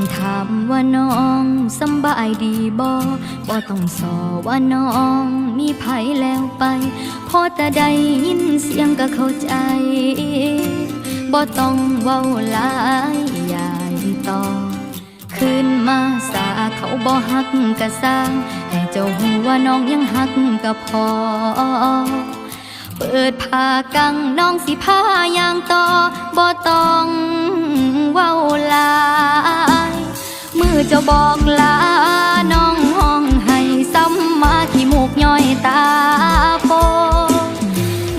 ต้องถามว่าน้องสบายดีบ่บ่ต้องสอว่าน้องมีไผแล้วไป พอแต่ได้ยินเสียงก็เข้าใจ บ่ต้องเว้าหลายยายต่อคืนมาสาเขาบ่ฮักกะสร้าง ให้เจ้าหูว่าน้องยังฮักก็พอเปิดผ้ากังน้องสิผ้ายางต่อบ่ต้องเว้าล เจ้าบอกลาน้องห้องให้ซ้ำมาที่มูกย้อยตาโป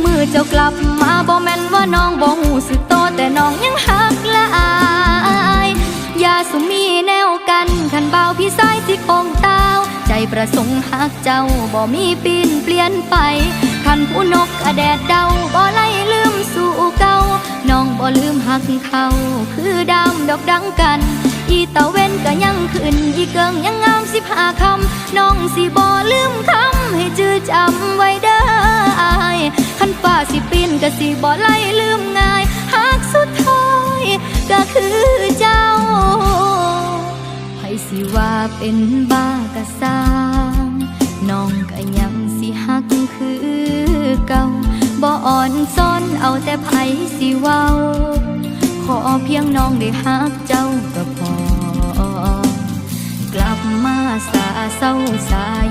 มือเจ้ากลับมาบ่แม่นว่าน้องบ่หูสึกโตแต่น้องยังหักละอายอย่าสุมีแนวกันขันเบาพี่สายที่คงเต้าใจประสงค์หักเจ้าบ่มีปีนเปลี่ยนไปขันผู้นกกระแดดเดาบ่ไล่ลืมสู่เก่าน้องบ่ลืมหักเขาคือดำดอกดังกัน อีเว้นก็ยัง ขึ้นอีเกิงยังงามสิบห้าคำน้องสิบ่ลืมคำให้จื้อจำไว้เด้ออายขันฟ้าสิปีนก็สิบ่ไล่ลืมง่ายหากสุดท้ายก็คือเจ้าให้สิว่าเป็นบ้ากะสร้างน้องก็ยังสิหักคือเก่าบ่อ่อนซ้อนเอาแต่ไผสิเว้าขอเพียงน้องได้หักเจ้าก็พอาสาย